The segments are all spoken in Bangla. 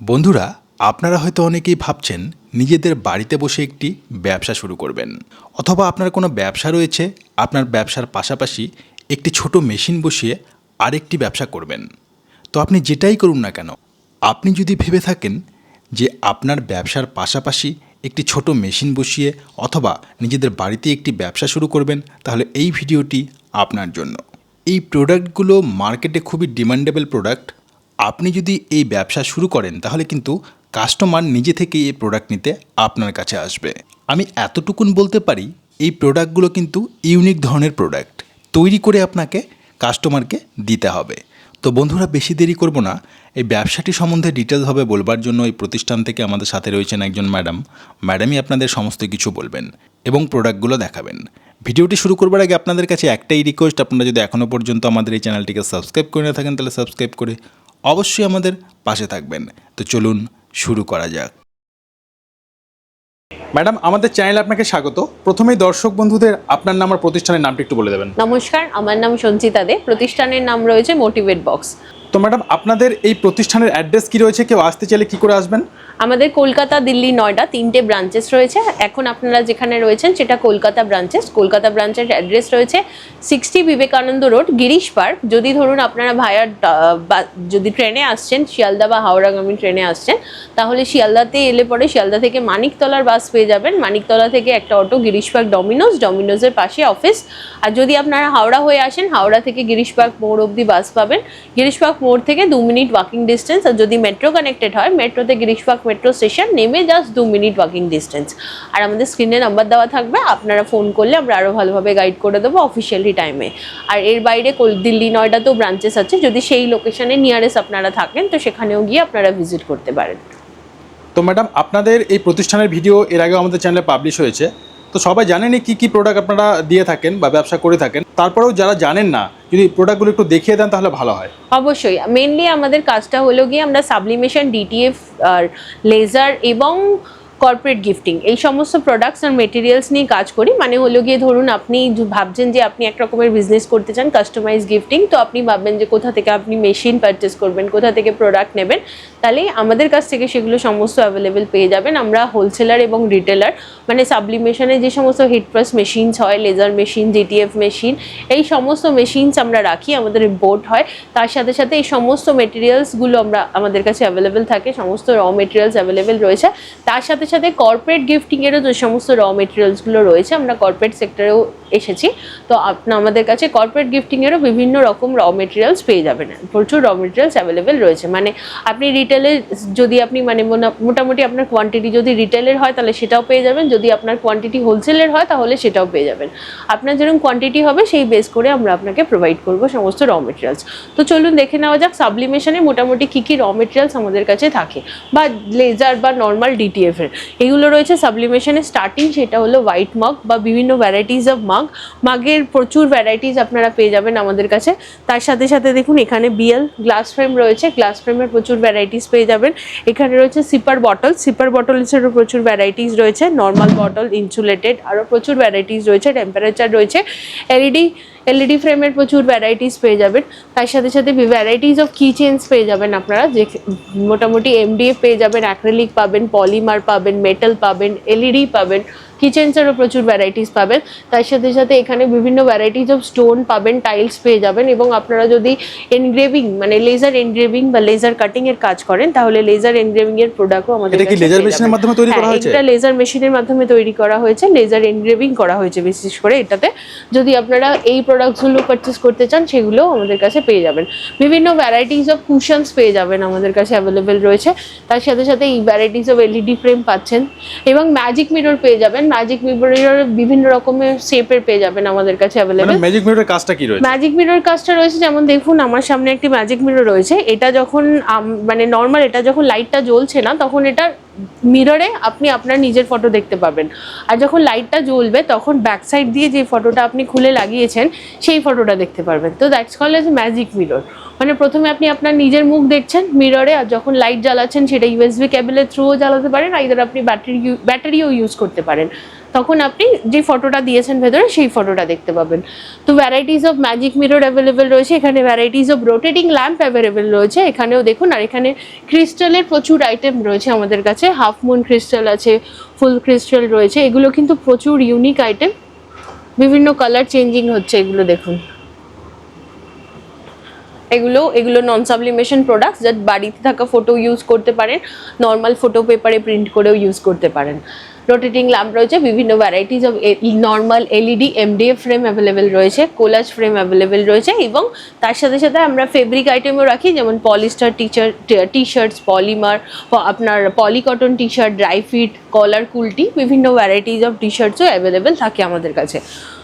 বন্ধুরা, আপনারা হয়তো অনেকেই ভাবছেন নিজেদের বাড়িতে বসে একটি ব্যবসা শুরু করবেন। অথবা আপনার কোনো ব্যবসা রয়েছে, আপনার ব্যবসার পাশাপাশি একটি ছোট মেশিন বসিয়ে আরেকটি ব্যবসা করবেন। তো আপনি যেটাই করুন না কেন, আপনি যদি ভেবে থাকেন যে আপনার ব্যবসার পাশাপাশি একটি ছোট মেশিন বসিয়ে অথবা নিজেদের বাড়িতে একটি ব্যবসা শুরু করবেন, তাহলে এই ভিডিওটি আপনার জন্য। এই প্রোডাক্টগুলো মার্কেটে খুবই ডিমান্ডেবল প্রোডাক্ট আপনি যদি এই ব্যবসা শুরু করেন, তাহলে কিন্তু কাস্টমার নিজে থেকেই এই প্রোডাক্ট নিতে আপনার কাছে আসবে। আমি এতটুকুন বলতে পারি, এই প্রোডাক্টগুলো কিন্তু ইউনিক ধরনের প্রোডাক্ট তৈরি করে আপনাকে কাস্টমারকে দিতে হবে। তো বন্ধুরা, বেশি দেরি করব না। এই ব্যবসাটি সম্বন্ধে ডিটেলসভাবে বলবার জন্য এই প্রতিষ্ঠান থেকে আমাদের সাথে রয়েছেন একজন ম্যাডাম ম্যাডামই আপনাদের সমস্ত কিছু বলবেন এবং প্রোডাক্টগুলো দেখাবেন। ভিডিওটি শুরু করবার আগে আপনাদের কাছে একটাই রিকোয়েস্ট আপনারা যদি এখনও পর্যন্ত আমাদের এই চ্যানেলটিকে সাবস্ক্রাইব করে না থাকেন, তাহলে সাবস্ক্রাইব করে অবশ্যই আমাদের পাশে থাকবেন। তো চলুন শুরু করা যাক। ম্যাডাম আমাদের চ্যানেলে আপনাকে স্বাগত। প্রথমেই দর্শক বন্ধুদের আপনার নাম আর প্রতিষ্ঠানের নামটি একটু বলে দেবেন। নমস্কার আমার নাম সঞ্চিতা দে। প্রতিষ্ঠানের নাম রয়েছে মোটিভেট বক্স তো ম্যাডাম আপনাদের এই প্রতিষ্ঠানের অ্যাড্রেস কি রয়েছে? কেউ আসতে চাইলে কি করে আসবেন? আমাদের কলকাতা, দিল্লি নয়ডা তিনটে ব্রাঞ্চেস রয়েছে। এখন আপনারা যেখানে রয়েছেন সেটা কলকাতা ব্রাঞ্চেস কলকাতা ব্রাঞ্চের অ্যাড্রেস রয়েছে sixty Vivekananda road Girish park যদি ধরুন আপনারা ভায়ার যদি ট্রেনে আসছেন, শিয়ালদা বা হাওড়াগামী ট্রেনে আসছেন, তাহলে শিয়ালদাতে এলে পরে শিয়ালদা থেকে মানিকতলার বাস পেয়ে যাবেন। মানিকতলা থেকে একটা অটো, গিরিশ পার্ক ডমিনোজ ডমিনোজের পাশে অফিস আর যদি আপনারা হাওড়া হয়ে আসেন, হাওড়া থেকে গিরিশ পার্ক মোড় অবধি বাস পাবেন। গিরিশ পার্ক মোড় থেকে দু মিনিট ওয়াকিং ডিস্টেন্স আর যদি মেট্রো কানেক্টেড হয় মেট্রোতে গিরিশ পার্ক মেট্রো স্টেশন নেমে জাস্ট দু মিনিট ওয়াকিং ডিস্টেন্স আর আমাদের স্ক্রিনে নাম্বার দেওয়া থাকবে, আপনারা ফোন করলে আমরা আরও ভালোভাবে গাইড করে দেবো অফিসিয়ালি টাইমে আর এর বাইরে দিল্লি নয়ডাতেও ব্রাঞ্চেস আছে, যদি সেই লোকেশানে নিয়ারেস্ট আপনারা থাকেন, তো সেখানেও গিয়ে আপনারা ভিজিট করতে পারেন। তো ম্যাডাম আপনাদের এই প্রতিষ্ঠানের ভিডিও এর আগে আমাদের চ্যানেলে পাবলিশ হয়েছে। তো সবাই জানেনই কি কি প্রোডাক্ট আপনারা দিয়ে থাকেন বা ব্যবসা করে থাকেন। তারপরেও যারা জানেন না, যদি প্রোডাক্টগুলো একটু দেখিয়ে দেন তাহলে ভালো হয়। অবশ্যই। মেনলি আমাদের কাজটা হলো গিয়ে আমরা সাবলিমেশন ডিটিএফ আর লেজার এবং কর্পোরেট গিফটিং এই সমস্ত প্রোডাক্টস আর মেটেরিয়ালস নিয়ে কাজ করি। মানে হলো গিয়ে ধরুন, আপনি ভাবছেন যে আপনি এক রকমের বিজনেস করতে চান কাস্টমাইজ গিফটিং তো আপনি ভাববেন যে কোথা থেকে আপনি মেশিন পারচেস করবেন, কোথা থেকে প্রোডাক্ট নেবেন। তাহলে আমাদের কাছ থেকে সেগুলো সমস্ত অ্যাভেলেবেল পেয়ে যাবেন। আমরা হোলসেলার এবং রিটেলার মানে সাবলিমেশনে যে সমস্ত হিট প্রেস মেশিনস হয় লেজার মেশিন জিটিএফ মেশিন এই সমস্ত মেশিনস আমরা রাখি, আমাদের বোর্ড হয়। তার সাথে সাথে এই সমস্ত মেটেরিয়ালসগুলো আমরা আমাদের কাছে অ্যাভেলেবেল থাকে, সমস্ত র মেটেরিয়ালস অ্যাভেলেবেল রয়েছে। তার সাথে সাথে কর্পোরেট গিফটিংয়েরও যে সমস্ত র মেটেরিয়ালসগুলো রয়েছে আমরা কর্পোরেট সেক্টরেও এসেছি। তো আপনি আমাদের কাছে কর্পোরেট গিফটিংয়েরও বিভিন্ন রকম র মেটেরিয়ালস পেয়ে যাবেন। প্রচুর র মেটেরিয়ালস অ্যাভেলেবেল রয়েছে। মানে আপনি রিটেলে যদি আপনি মানে মোটামুটি আপনার কোয়ান্টিটি যদি রিটেলের হয়, তাহলে সেটাও পেয়ে যাবেন। যদি আপনার কোয়ান্টিটি হোলসেলের হয়, তাহলে সেটাও পেয়ে যাবেন। আপনার যেরকম কোয়ান্টিটি হবে, সেই বেস করে আমরা আপনাকে প্রোভাইড করব সমস্ত র মেটেরিয়ালস তো চলুন দেখে নেওয়া যাক সাবলিমেশনে মোটামুটি কী কী র মেটেরিয়ালস আমাদের কাছে থাকে। বা লেজার বা নর্মাল ডিটিএফের এগুলো রয়েছে সাবলিমেশনের স্টার্টিং সেটা হলো হোয়াইট মাগ বা বিভিন্ন ভ্যারাইটিস অফ মাগ মাগের প্রচুর ভ্যারাইটিস আপনারা পেয়ে যাবেন আমাদের কাছে। তার সাথে সাথে দেখুন, এখানে বিএল গ্লাস ফ্রেম রয়েছে। গ্লাস ফ্রেমের প্রচুর ভ্যারাইটিস পেয়ে যাবেন। এখানে রয়েছে সিপার বটল সিপার বটলসেরও প্রচুর ভ্যারাইটিস রয়েছে। নর্মাল বটল ইনসুলেটেড আরও প্রচুর ভ্যারাইটিস রয়েছে। টেম্পারেচার রয়েছে। এলইডি এলইডি ফ্রেমের প্রচুর ভ্যারাইটিস পেয়ে যাবেন। তার সাথে সাথে ভ্যারাইটিস অফ কি চেন্স পেয়ে যাবেন আপনারা। যে মোটামুটি এমডিএফ পেয়ে যাবেন। অ্যাক্রেলিক পাবেন পলিমার পাবেন মেটাল পাবেন এলইডি পাবেন। কিচেন্সেরও প্রচুর ভ্যারাইটিস পাবেন। তার সাথে সাথে এখানে বিভিন্ন ভ্যারাইটিস অফ স্টোন পাবেন টাইলস পেয়ে যাবেন এবং আপনারা যদি এনগ্রেভিং মানে লেজার এনগ্রেভিং বা লেজার কাটিং এর কাজ করেন তাহলে লেজার এনগ্রেভিং এর প্রোডাক্টও আমাদের এটা কি লেজার মেশিনের মাধ্যমে তৈরি করা হ্যাঁ, হয়েছে? এটা লেজার মেশিনের মাধ্যমে তৈরি করা হয়েছে। লেজার এনগ্রেভিং করা হয়েছে বিশেষ করে এটাতে। যদি আপনারা এই প্রোডাক্টসগুলো পারচেস করতে চান সেগুলো আমাদের কাছে পেয়ে যাবেন। বিভিন্ন ভ্যারাইটিস অফ কুশনস পেয়ে যাবেন আমাদের কাছে অ্যাভেলেবেল রয়েছে। তার সাথে সাথে এই ভ্যারাইটিস অফ এলইডি ফ্রেম পাচ্ছেন। এবং ম্যাজিক মিরর পেয়ে যাবেন। ম্যাজিক মিররের বিভিন্ন রকমের শেপের পেয়ে যাবেন আমাদের কাছে অ্যাভেলেবেল মানে ম্যাজিক মিররের কাজটা কি রয়েছে? ম্যাজিক মিররের কাজটা রয়েছে যেমন দেখুন আমার সামনে একটি ম্যাজিক মিরর রয়েছে। এটা যখন মানে নর্মাল এটা যখন লাইটটা জ্বলছে না তখন এটা মিররে আপনি আপনার নিজের ফটো দেখতে পাবেন। আর যখন লাইটটা জ্বলবে, তখন ব্যাক সাইড দিয়ে যে ফটোটা আপনি খুলে লাগিয়েছেন, সেই ফটোটা দেখতে পারবেন। তো that's call as magic mirror মানে প্রথমে আপনি আপনার নিজের মুখ দেখছেন মিররে আর যখন লাইট জ্বালাচ্ছেন, সেটা ইউএসবি কেবলের থ্রুও জ্বালাতে পারেন আইদার আপনি ব্যাটারি ব্যাটারিও ইউজ করতে পারেন। তখন আপনি যে ফটোটা দিয়েছেন ভেতরে, সেই ফটোটা দেখতে পাবেন। তো varieties of magic mirror available রয়েছে, এখানে varieties of rotating lamp available রয়েছে, এখানেও দেখুন। আর এখানে ক্রিস্টালের প্রচুর আইটেম রয়েছে আমাদের কাছে। হাফ মুন ক্রিস্টাল আছে ফুল ক্রিস্টাল রয়েছে। এগুলো কিন্তু প্রচুর ইউনিক আইটেম বিভিন্ন কালার চেঞ্জিং হচ্ছে, এগুলো দেখুন। এগুলো এগুলো নন সাবলিমেশন প্রোডাক্টস যা বাড়িতে থাকা ফটো ইউজ করতে পারেন। নর্মাল ফটো পেপারে প্রিন্ট করেও ইউজ করতে পারেন। রোটেটিং ল্যাম্প রয়েছে, বিভিন্ন varieties of normal LED MDF frame available রয়েছে কোলাজ ফ্রেম অ্যাভেলেবেল রয়েছে এবং তার সাথে সাথে আমরা ফেব্রিক আইটেমও রাখি, যেমন পলিস্টার টিচার টি শার্টস পলিমার আপনার polycotton T shirt dry fit collar Kulti বিভিন্ন ভ্যারাইটিস অফ টি শার্টসও অ্যাভেলেবেল থাকে আমাদের কাছে।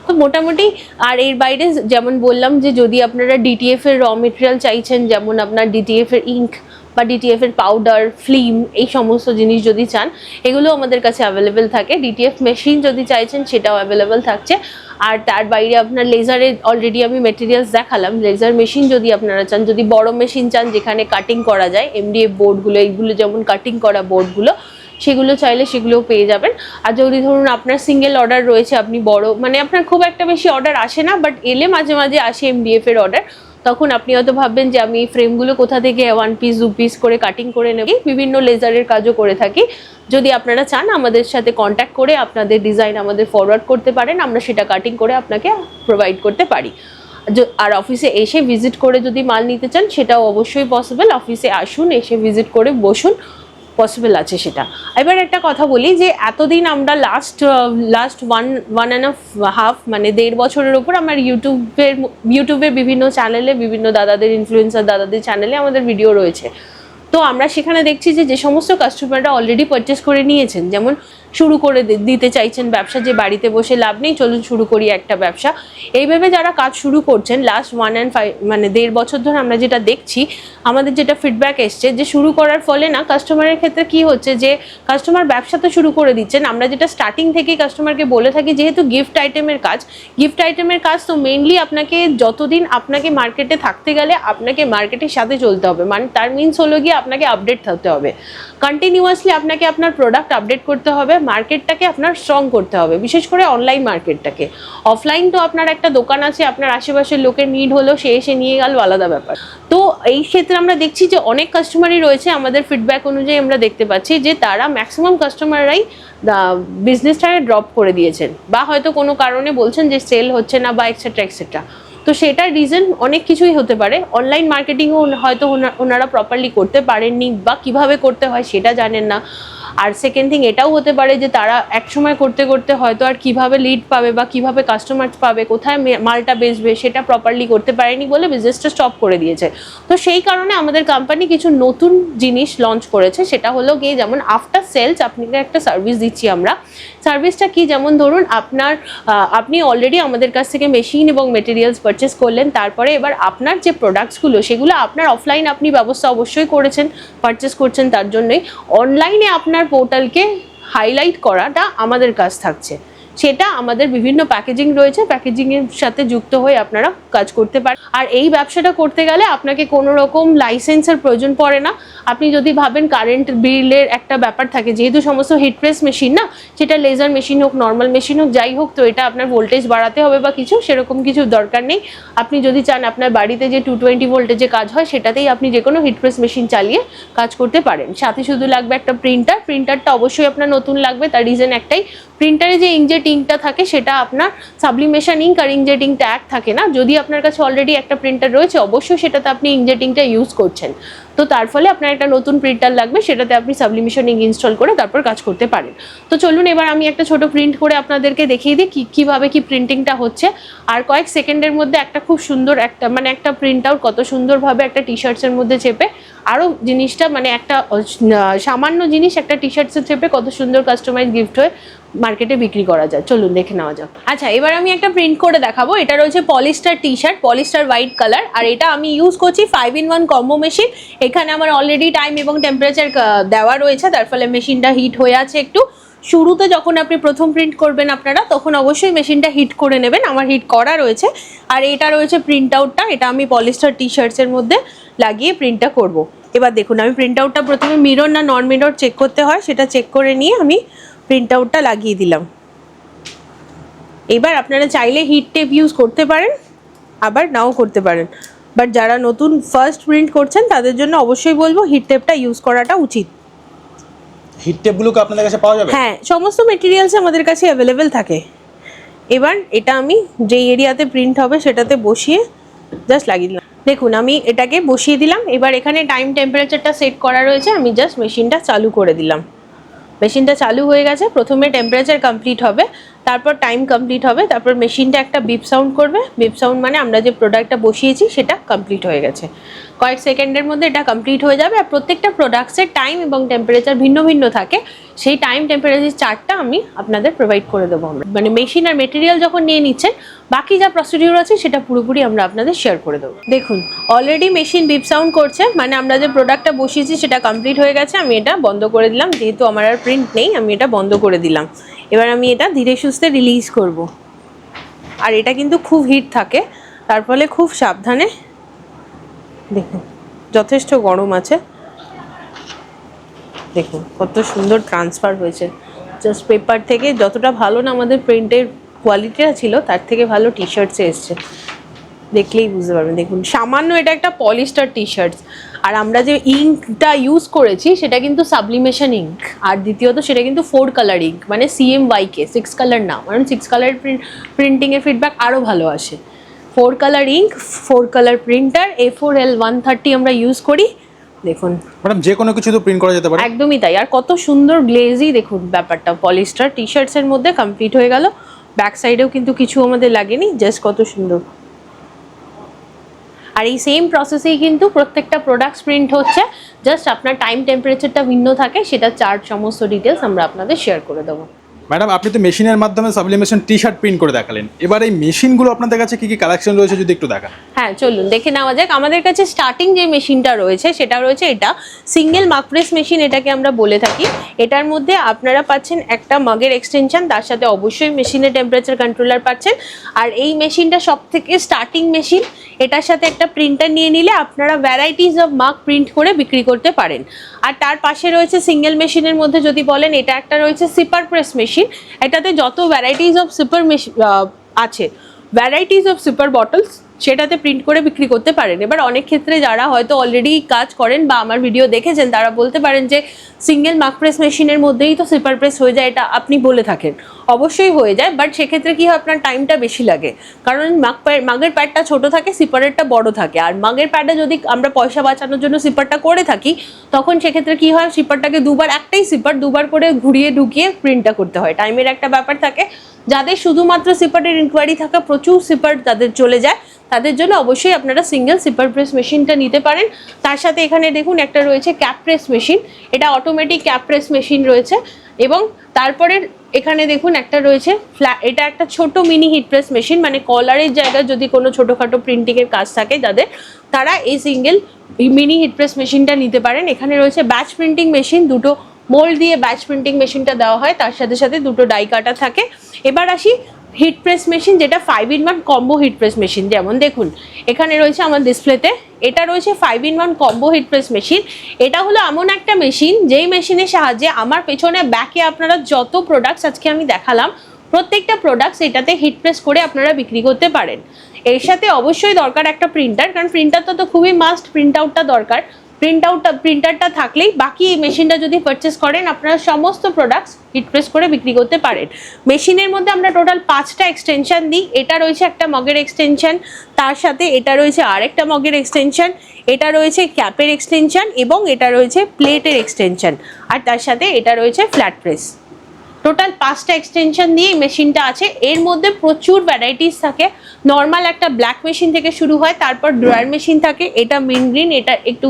তো মোটামুটি আর এর বাইরে যেমন বললাম যে যদি আপনারা ডিটিএফ এর র মেটেরিয়াল চাইছেন, যেমন আপনার ডিটিএফ এর ইঙ্ক বা ডিটিএফ এর পাউডার ফ্লিম এই সমস্ত জিনিস যদি চান, এগুলো আমাদের কাছে অ্যাভেলেবেল থাকে। ডিটিএফ মেশিন যদি চাইছেন, সেটাও অ্যাভেলেবেল থাকছে। আর তার বাইরে আপনার লেজারে অলরেডি আমি মেটেরিয়ালস দেখালাম। লেজার মেশিন যদি আপনারা চান, যদি বড় মেশিন চান, যেখানে কাটিং করা যায় এমডিএফ বোর্ডগুলো এইগুলো যেমন কাটিং করা বোর্ডগুলো সেগুলো চাইলে সেগুলোও পেয়ে যাবেন। আর যদি ধরুন আপনার সিঙ্গেল অর্ডার রয়েছে, আপনি বড় মানে আপনার খুব একটা বেশি অর্ডার আসে না বাট এলে মাঝে মাঝে আসে এমডিএফ এর অর্ডার তখন আপনি হয়তো ভাববেন যে আমি ফ্রেমগুলো কোথা থেকে ওয়ান পিস দু পিস করে কাটিং করে নেব। বিভিন্ন লেজারের কাজও করে থাকি। যদি আপনারা চান আমাদের সাথে কন্ট্যাক্ট করে আপনাদের ডিজাইন আমাদের ফরওয়ার্ড করতে পারেন, আমরা সেটা কাটিং করে আপনাকে প্রোভাইড করতে পারি। আর অফিসে এসে ভিজিট করে যদি মাল নিতে চান, সেটাও অবশ্যই পসিবল অফিসে আসুন, এসে ভিজিট করে বসুন। পসিবল আছে সেটা। এবার একটা কথা বলি যে, এতদিন আমরা last last one one and half মানে দেড় বছরের ওপর আমার ইউটিউবের ইউটিউবের বিভিন্ন চ্যানেলে বিভিন্ন দাদাদের ইনফ্লুয়েন্সার দাদাদের চ্যানেলে আমাদের ভিডিও রয়েছে। তো আমরা সেখানে দেখছি যে যে সমস্ত কাস্টমাররা অলরেডি পারচেস করে নিয়েছেন, যেমন শুরু করে দিতে চাইছেন ব্যবসা, যে বাড়িতে বসে লাভ নেই, চলুন শুরু করি একটা ব্যবসা। এইভাবে যারা কাজ শুরু করছেন লাস্ট ওয়ান অ্যান্ড ফাইভ মানে দেড় বছর ধরে আমরা যেটা দেখছি, আমাদের যেটা ফিডব্যাক এসছে, যে শুরু করার ফলে না কাস্টমারের ক্ষেত্রে কি হচ্ছে, যে কাস্টমার ব্যবসা তো শুরু করে দিচ্ছেন, আমরা যেটা স্টার্টিং থেকেই কাস্টমারকে বলে থাকি, যেহেতু গিফট আইটেমের কাজ গিফট আইটেমের কাজ তো মেনলি আপনাকে যতদিন আপনাকে মার্কেটে থাকতে গেলে, আপনাকে মার্কেটের সাথে চলতে হবে। মানে তার মিনস হলো গিয়ে আপনাকে আপডেট থাকতে হবে। কন্টিনিউয়াসলি আপনাকে আপনার প্রোডাক্ট আপডেট করতে হবে মার্কেটটাকে আপনার স্ট্রং করতে হবে। বিশেষ করে অনলাইন মার্কেটটাকে অফলাইন তো আপনার একটা দোকান আছে, আপনার আশেপাশের লোকের নিড হলো সে এসে নিয়ে গেল, আলাদা ব্যাপার। তো এই ক্ষেত্রে আমরা দেখছি যে অনেক কাস্টমারই রয়েছে, আমাদের ফিডব্যাক অনুযায়ী আমরা দেখতে পাচ্ছি যে তারা ম্যাক্সিমাম কাস্টমাররাই বিজনেসটাকে ড্রপ করে দিয়েছেন। বা হয়তো কোনো কারণে বলছেন যে সেল হচ্ছে না বা এক্সেট্রা এক্সেট্রা তো সেটার রিজন অনেক কিছুই হতে পারে। অনলাইন মার্কেটিংও হয়তো ওনা- ওনারা প্রপারলি করতে পারেননি বা কীভাবে করতে হয় সেটা জানেন না। আর সেকেন্ড থিং এটাও হতে পারে যে তারা একসময় করতে করতে হয়তো আর কীভাবে লিড পাবে বা কীভাবে কাস্টমার পাবে, কোথায় মালটা বেচবে সেটা প্রপারলি করতে পারেনি বলে বিজনেসটা স্টপ করে দিয়েছে। তো সেই কারণে আমাদের কোম্পানি কিছু নতুন জিনিস লঞ্চ করেছে, সেটা হলো গিয়ে যেমন আফটার সেলস আপনাকে একটা সার্ভিস দিচ্ছি আমরা। সার্ভিসটা কি? যেমন ধরুন আপনার আপনি অলরেডি আমাদের কাছ থেকে মেশিন এবং মেটেরিয়ালস পারচেস করলেন, তারপরে এবার আপনার যে প্রোডাক্টসগুলো সেগুলো আপনার অফলাইন আপনি ব্যবস্থা অবশ্যই করেছেন পারচেস করছেন তার জন্যই। অনলাইনে আপনার পোর্টালকে হাইলাইট করাটা আমাদের কাজ থাকছে। সেটা আমাদের বিভিন্ন প্যাকেজিং রয়েছে প্যাকেজিং এর সাথে যুক্ত হয়ে আপনারা কাজ করতে পারেন আর এই ব্যবসাটা করতে গেলে আপনাকে কোনো রকম লাইসেন্সের প্রয়োজন পড়ে না। আপনি যদি ভাবেন কারেন্ট বিলের একটা ব্যাপার থাকে, যেহেতু সমস্ত হিট প্রেস মেশিন না, সেটা লেজার মেশিন হোক নর্মাল মেশিন হোক, যাই হোক, তো এটা আপনার ভোল্টেজ বাড়াতে হবে বা কিছু, সেরকম কিছু দরকার নেই। আপনি যদি চান আপনার বাড়িতে যে টু টোয়েন্টি ভোল্টেজে কাজ হয়, সেটাতেই আপনি যে কোনো হিট প্রেস মেশিন চালিয়ে কাজ করতে পারেন। সাথে শুধু লাগবে একটা প্রিন্টার প্রিন্টারটা অবশ্যই আপনার নতুন লাগবে, তার রিজন একটাই প্রিন্টারে যে ইংজেট ইঙ্কটা থাকে সেটা আপনার সাবলিমেশন ইঙ্ক আর ইংজেট ইঙ্কটা এক থাকে না। যদি আপনার কাছে অলরেডি একটা প্রিন্টার রয়েছে, অবশ্যই সেটাতে আপনি ইংজেট ইঙ্কটা ইউজ করছেন। তো তার ফলে আপনার একটা নতুন প্রিন্টার লাগবে, সেটাতে আপনি সাবলিমেশন ইঙ্ক ইনস্টল করে তারপর কাজ করতে পারেন। তো চলুন এবার আমি একটা ছোট প্রিন্ট করে আপনাদেরকে দেখিয়ে দিই কী, কীভাবে কি প্রিন্টিংটা হচ্ছে। আর কয়েক সেকেন্ডের মধ্যে একটা খুব সুন্দর একটা মানে একটা প্রিন্ট আউট কত সুন্দরভাবে একটা টি শার্টসের মধ্যে চেপে আরও জিনিসটা মানে একটা সামান্য জিনিস একটা টি শার্টসের চেপে কত সুন্দর কাস্টমাইজ গিফট হয়ে মার্কেটে বিক্রি করা যায়। চলুন দেখে নেওয়া যাক। আচ্ছা এবার আমি একটা প্রিন্ট করে দেখাবো। এটা রয়েছে polyester T shirt polyester white colour আর এটা আমি ইউজ করছি five in one combo machine এখানে আমার অলরেডি টাইম এবং টেম্পারেচার দেওয়া রয়েছে, তার ফলে মেশিনটা হিট হয়ে আছে একটু। শুরুতে যখন আপনি প্রথম প্রিন্ট করবেন আপনারা, তখন অবশ্যই মেশিনটা হিট করে নেবেন। আমার হিট করা রয়েছে। আর এটা রয়েছে প্রিন্ট আউটটা এটা আমি পলিস্টার টি শার্টসের মধ্যে লাগিয়ে প্রিন্টটা করব। এবার দেখুন, আমি প্রিন্ট আউটটা প্রথমে মিরর না নন মিরর চেক করতে হয়, সেটা চেক করে নিয়ে আমি প্রিন্ট আউটটা লাগিয়ে দিলাম। এবার আপনারা চাইলে হিট টেপ ইউজ করতে পারেন, আবার নাও করতে পারেন। বাট যারা নতুন ফার্স্ট প্রিন্ট করছেন তাদের জন্য অবশ্যই বলব হিট টেপটা ইউজ করাটা উচিত। হিট টেপগুলোকে আপনাদের কাছে পাওয়া যাবে? হ্যাঁ সমস্ত মেটেরিয়ালস আমাদের কাছে অ্যাভেলেবেল থাকে। এবার এটা আমি যে এরিয়াতে প্রিন্ট হবে সেটাতে বসিয়ে জাস্ট লাগিয়ে দিলাম। দেখুন আমি এটাকে বসিয়ে দিলাম। এবার এখানে টাইম টেম্পারেচারটা সেট করা রয়েছে। আমি জাস্ট মেশিনটা চালু করে দিলাম। মেশিনটা চালু হয়ে গেছে। প্রথমে টেম্পারেচার কমপ্লিট হবে। তারপর টাইম কমপ্লিট হবে, তারপর মেশিনটা একটা বিপ সাউন্ড করবে। বিপ সাউন্ড মানে আমরা যে প্রোডাক্টটা বসিয়েছি, সেটা কমপ্লিট হয়ে গেছে। কয়েক সেকেন্ডের মধ্যে এটা কমপ্লিট হয়ে যাবে, আর প্রত্যেকটা প্রোডাক্টসের টাইম এবং টেম্পারেচার ভিন্ন ভিন্ন থাকে। সেই টাইম টেম্পারেচার চার্টটা আমি আপনাদের প্রোভাইড করে দেবো আমরা। মানে মেশিন আর মেটেরিয়াল যখন নিয়ে নিচ্ছেন, বাকি যা প্রসিডিউর আছে, সেটা পুরোপুরি আমরা আপনাদের শেয়ার করে দেবো। দেখুন অলরেডি মেশিন বিপ সাউন্ড করছে মানে আমরা যে প্রোডাক্টটা বসিয়েছি, সেটা কমপ্লিট হয়ে গেছে। আমি এটা বন্ধ করে দিলাম, যেহেতু আমার আর প্রিন্ট নেই, আমি এটা বন্ধ করে দিলাম। এবার আমি এটা ধীরে সুস্থে রিলিজ করব। আর এটা কিন্তু খুব হিট থাকে, তার ফলে খুব সাবধানে দেখুন, যথেষ্ট গরম আছে। দেখুন, কত সুন্দর ট্রান্সফার হয়েছে। জাস্ট পেপার থেকে যতটা ভালো না আমাদের প্রিন্টের কোয়ালিটিটা ছিল, তার থেকে ভালো টি শার্টসে এসছে। দেখলেই বুঝতে পারবেন। দেখুন সামান্য এটা একটা পলিস্টার টি শার্টস আর আমরা যে ইঙ্কটা ইউজ করেছি সেটা কিন্তু সাবলিমেশন ইঙ্ক আর দ্বিতীয়ত সেটা কিন্তু ফোর কালার ইঙ্ক মানে সিএম ওয়াইকে সিক্স কালার না কারণ সিক্স কালার প্রিন্টিংয়ের ফিডব্যাক আরও ভালো আসে। Four colour ink four colour printer A four L one thirty আমরা ইউজ করি। দেখুন। ম্যাডাম যে কোনো কিছু তো প্রিন্ট করা যেতে পারে। একদমই তাই। আর কত সুন্দর গ্লেজি দেখুন ব্যাপারটা পলিস্টার টি শার্টসের মধ্যে কমপ্লিট হয়ে গেল। ব্যাক সাইডেও কিন্তু কিছু আমাদের লাগেনি জাস্ট কত সুন্দর। আর এই সেম প্রসেসেই কিন্তু প্রত্যেকটা প্রোডাক্টস প্রিন্ট হচ্ছে। জাস্ট আপনার টাইম টেম্পারেচারটা ভিন্ন থাকে, সেটা চার্জ সমস্ত ডিটেলস আমরা আপনাদের শেয়ার করে দেবো। ম্যাডাম, আপনি তো মেশিনের মাধ্যমে সাবলিমেশন টি শার্ট প্রিন্ট করে দেখালেন। এবার এই মেশিনগুলো আপনাদের কাছে কি কি কালেকশন রয়েছে যদি একটু দেখান? হ্যাঁ চলুন, দেখে নেওয়া যাক। আমাদের কাছে স্টার্টিং যে মেশিনটা রয়েছে, সেটা রয়েছে এটা সিঙ্গেল মাক প্রেস মেশিন এটাকে আমরা বলে থাকি। এটার মধ্যে আপনারা পাচ্ছেন একটা মাগের এক্সটেনশন তার সাথে অবশ্যই মেশিনের টেম্পারেচার কন্ট্রোলার পাচ্ছেন। আর এই মেশিনটা সব থেকে স্টার্টিং মেশিন এটার সাথে একটা প্রিন্টার নিয়ে নিলে আপনারা ভ্যারাইটিস অফ মার্ক প্রিন্ট করে বিক্রি করতে পারেন। আর তার পাশে রয়েছে সিঙ্গেল মেশিনের মধ্যে যদি বলেন, এটা একটা রয়েছে সিপার প্রেস মেশিন এটাতে যত ভ্যারাইটিস অফ সুপার মেশিন আছে ভ্যারাইটিস অফ সুপার বটলস সেটাতে প্রিন্ট করে বিক্রি করতে পারেন। এবার অনেক ক্ষেত্রে যারা হয়তো অলরেডি কাজ করেন বা আমার ভিডিও দেখেছেন, তারা বলতে পারেন যে সিঙ্গেল মাক প্রেস মেশিনের মধ্যেই তো সুপার প্রেস হয়ে যায়, এটা আপনি বলে থাকেন। অবশ্যই হয়ে যায় বাট সেক্ষেত্রে কী হয়, আপনার টাইমটা বেশি লাগে। কারণ মাগ মাগের প্যাডটা ছোট থাকে সিপারেরটা বড় থাকে। আর মাগের প্যাডে যদি আমরা পয়সা বাঁচানোর জন্য সিপারটা করে থাকি, তখন সেক্ষেত্রে কী হয় সিপারটাকে দুবার, একটাই সিপার দুবার করে ঘুরিয়ে ঢুকিয়ে প্রিন্টটা করতে হয়। টাইমের একটা ব্যাপার থাকে যাদের শুধুমাত্র সিপারের ইনকোয়ারি থাকা প্রচুর সিপার তাদের চলে যায়। তাদের জন্য অবশ্যই আপনারা সিঙ্গেল সিপার প্রেস মেশিনটা নিতে পারেন। তার সাথে এখানে দেখুন একটা রয়েছে ক্যাপ প্রেস মেশিন এটা অটোমেটিক ক্যাপ প্রেস মেশিন রয়েছে এবং তারপরে এখানে দেখুন একটা রয়েছে ফ্ল্যা এটা একটা ছোট মিনি হিট প্রেস মেশিন মানে কলারের জায়গায় যদি কোনো ছোটোখাটো প্রিন্টিংয়ের কাজ থাকে যাদের তারা এই সিঙ্গেল মিনি হিট প্রেস মেশিনটা নিতে পারেন। এখানে রয়েছে ব্যাচ প্রিন্টিং মেশিন দুটো মোল্ড দিয়ে ব্যাচ প্রিন্টিং মেশিনটা দেওয়া হয়, তার সাথে সাথে দুটো ডাই কাটা থাকে। এবার আসি হিট প্রেস মেশিন যেটা five in one combo heat press machine যেমন দেখুন, এখানে রয়েছে আমার ডিসপ্লেতে এটা রয়েছে five in one combo heat press machine এটা হলো এমন একটা মেশিন যেই মেশিনের সাহায্যে আমার পেছনে ব্যাকে আপনারা যত প্রোডাক্টস আজকে আমি দেখালাম, প্রত্যেকটা প্রোডাক্টস এটাতে হিট প্রেস করে আপনারা বিক্রি করতে পারেন। এর সাথে অবশ্যই দরকার একটা প্রিন্টার কারণ প্রিন্টারটা তো খুবই মাস্ট প্রিন্ট আউটটা দরকার। প্রিন্ট আউটটা প্রিন্টারটা থাকলেই বাকি এই মেশিনটা যদি পারচেস করেন, আপনারা সমস্ত প্রোডাক্টস হিট প্রেস করে বিক্রি করতে পারেন। মেশিনের মধ্যে আমরা টোটাল পাঁচটা এক্সটেনশন দিই। এটা রয়েছে একটা মগের এক্সটেনশন তার সাথে এটা রয়েছে আরেকটা মগের এক্সটেনশন এটা রয়েছে ক্যাপের এক্সটেনশন এবং এটা রয়েছে প্লেটের এক্সটেনশন আর তার সাথে এটা রয়েছে ফ্ল্যাট প্রেস টোটাল পাঁচটা এক্সটেনশন দিয়ে মেশিনটা আছে। এর মধ্যে প্রচুর ভ্যারাইটিস থাকে। নর্মাল একটা ব্ল্যাক মেশিন থেকে শুরু হয়, তারপর ড্রয়ার মেশিন থাকে। এটা মিন গ্রিন এটা একটু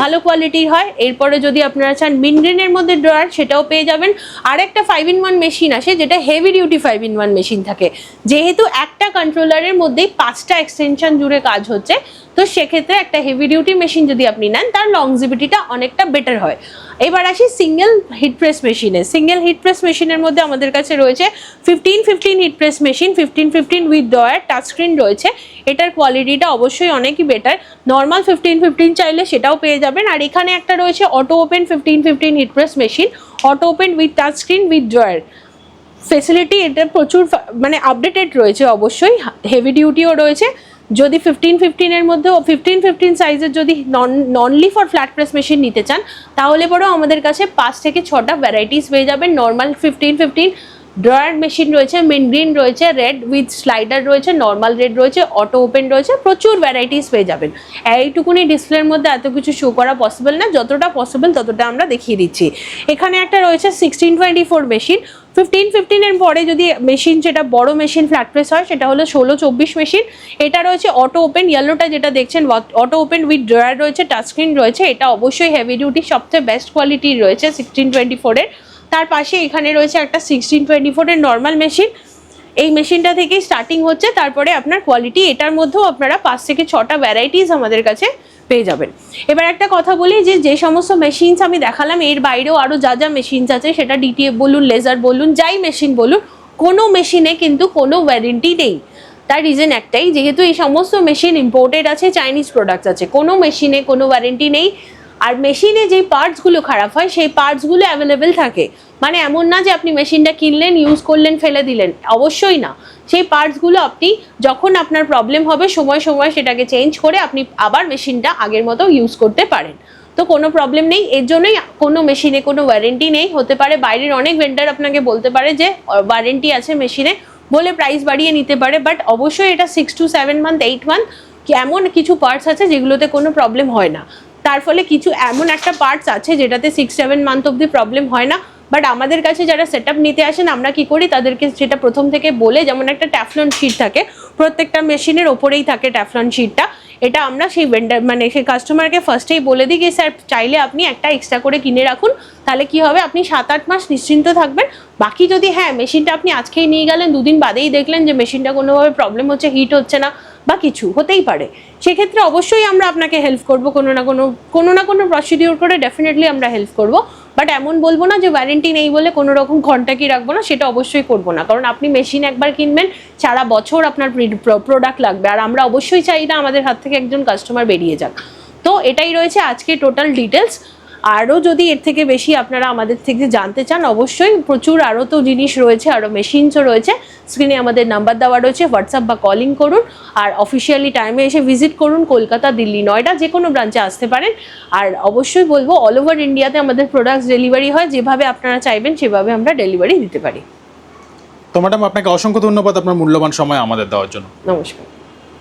ভালো কোয়ালিটির হয়। এরপরে যদি আপনারা চান মিন গ্রিনের মধ্যে ড্রয়ার সেটাও পেয়ে যাবেন। আর একটা ফাইভ ইন ওয়ান মেশিন আসে, যেটা heavy duty five in one machine থাকে। যেহেতু একটা কন্ট্রোলারের মধ্যেই পাঁচটা এক্সটেনশন জুড়ে কাজ হচ্ছে, তো সেক্ষেত্রে একটা হেভি ডিউটি মেশিন যদি আপনি নেন, তার লংজিভিটিটা অনেকটা বেটার হয়। এবার আসি সিঙ্গেল হিট প্রেস মেশিনে সিঙ্গেল হিট প্রেস মেশিনের মধ্যে আমাদের কাছে রয়েছে fifteen fifteen heat press machine fifteen fifteen with drawer touchscreen রয়েছে। এটার কোয়ালিটিটা অবশ্যই অনেকই বেটার নর্মাল ফিফটিন ফিফটিন চাইলে সেটাও পেয়ে যাবেন। আর এখানে একটা রয়েছে auto open fifteen fifteen heat press machine auto open with touch screen with drawer facility এটা প্রচুর মানে আপডেটেড রয়েছে অবশ্যই। হেভি ডিউটিও রয়েছে। যদি ফিফটিন ফিফটিনের মধ্যে ফিফটিন ফিফটিন সাইজের যদি নন ননলি ফর ফ্ল্যাট প্রেস মেশিন নিতে চান, তাহলে পরেও আমাদের কাছে পাঁচ থেকে ছটা ভ্যারাইটিস পেয়ে যাবেন। Normal fifteen fifteen drawer machine রয়েছে মেন গ্রিন রয়েছে রেড উইথ স্লাইডার রয়েছে নর্মাল রেড রয়েছে অটো ওপেন রয়েছে, প্রচুর ভ্যারাইটিস পেয়ে যাবেন। এইটুকুনি ডিসপ্লের মধ্যে এত কিছু শো করা পসিবল না, যতটা পসিবল ততটা আমরা দেখিয়ে দিচ্ছি। এখানে একটা রয়েছে sixteen twenty four machine fifteen ফিফটিনের পরে যদি মেশিন যেটা বড় মেশিন ফ্ল্যাট প্রেস হয়, সেটা হলো ষোলো চব্বিশ মেশিন এটা রয়েছে অটো ওপেন ইয়েলোটা যেটা দেখছেন অটো ওপেন উইথ ড্রয়ার রয়েছে টাচস্ক্রিন রয়েছে, এটা অবশ্যই হেভি ডিউটি সবচেয়ে বেস্ট কোয়ালিটির রয়েছে সিক্সটিন টোয়েন্টি ফোরের তার পাশে এখানে রয়েছে একটা সিক্সটিন টোয়েন্টি ফোরের নর্মাল মেশিন এই মেশিনটা থেকেই স্টার্টিং হচ্ছে, তারপরে আপনার কোয়ালিটি এটার মধ্যেও আপনারা পাঁচ থেকে ছটা ভ্যারাইটিস আমাদের কাছে পেয়ে যাবেন। এবার একটা কথা বলি যে যে সমস্ত মেশিনস আমি দেখালাম, এর বাইরেও আরও যা যা মেশিনস আছে, সেটা ডিটিএফ বলুন লেজার বলুন, যাই মেশিন বলুন, কোনো মেশিনে কিন্তু কোনো ওয়ারেন্টি নেই। তার রিজন একটাই, যেহেতু এই সমস্ত মেশিন ইম্পোর্টেড আছে চাইনিজ প্রোডাক্টস আছে, কোনো মেশিনে কোনো ওয়ারেন্টি নেই। আর মেশিনে যে পার্টসগুলো খারাপ হয়, সেই পার্টসগুলো অ্যাভেলেবেল থাকে। মানে এমন না যে আপনি মেশিনটা কিনলেন ইউজ করলেন, ফেলে দিলেন। অবশ্যই না। সেই পার্টসগুলো আপনি যখন আপনার প্রবলেম হবে, সময় সময় সেটাকে চেঞ্জ করে আপনি আবার মেশিনটা আগের মতো ইউজ করতে পারেন। তো কোনো প্রবলেম নেই। এর জন্যই কোনো মেশিনে কোনো ওয়ারেন্টি নেই। হতে পারে বাইরের অনেক ভেন্ডার আপনাকে বলতে পারে যে ওয়ারেন্টি আছে মেশিনে বলে প্রাইস বাড়িয়ে নিতে পারে। বাট অবশ্যই এটা six two seven month eight month এমন কিছু পার্টস আছে যেগুলোতে কোনো প্রবলেম হয় না। তার ফলে কিছু এমন একটা পার্টস আছে যেটাতে সিক্স সেভেন মান্থ অব্দি প্রবলেম হয় না। বাট আমাদের কাছে যারা সেট নিতে আসেন, আমরা কি করি? তাদেরকে সেটা প্রথম থেকে বলে যেমন একটা ট্যাফলন শিট থাকে প্রত্যেকটা মেশিনের ওপরেই থাকে ট্যাফলন শিটটা এটা আমরা সেই ভেন্ডার মানে সেই কাস্টমারকে ফার্স্টেই বলে দিই কি স্যার, চাইলে আপনি একটা এক্সট্রা করে কিনে রাখুন। তাহলে কি হবে? আপনি সাত আট মাস নিশ্চিন্ত থাকবেন। বাকি যদি হ্যাঁ মেশিনটা আপনি আজকেই নিয়ে গেলেন, দুদিন বাদেই দেখলেন যে, মেশিনটা কোনোভাবে প্রবলেম হচ্ছে হিট হচ্ছে না, বা কিছু, হতেই পারে। সেক্ষেত্রে অবশ্যই আমরা আপনাকে হেল্প করব কোনো না কোনো কোনো না কোনো প্রসিডিওর করে ডেফিনেটলি আমরা হেল্প করব। বাট এমন বলব না যে ওয়ারেন্টি নেই বলে কোনো রকম ঘণ্টা কি রাখব না, সেটা অবশ্যই করব না। কারণ আপনি মেশিন একবার কিনবেন, সারা বছর আপনার প্রোডাক্ট লাগবে। আর আমরা অবশ্যই চাই না আমাদের হাত থেকে একজন কাস্টমার বেরিয়ে যাক। তো এটাই রয়েছে আজকে টোটাল ডিটেলস আরও যদি এর থেকে বেশি আপনারা আমাদের থেকে জানতে চান, অবশ্যই প্রচুর আরও তো জিনিস রয়েছে, আরও মেশিনসও রয়েছে। স্ক্রিনে আমাদের নাম্বার দেওয়া রয়েছে হোয়াটসঅ্যাপ বা কলিং করুন। আর অফিসিয়ালি টাইমে এসে ভিজিট করুন কলকাতা, দিল্লি, নয়ডা, যে কোনো ব্রাঞ্চে আসতে পারেন। আর অবশ্যই বলব অল ওভার ইন্ডিয়াতে আমাদের প্রোডাক্টস ডেলিভারি হয়। যেভাবে আপনারা চাইবেন, সেভাবে আমরা ডেলিভারি দিতে পারি। তো ম্যাডাম আপনাকে অসংখ্য ধন্যবাদ আপনার মূল্যবান সময় আমাদের দেওয়ার জন্য। নমস্কার।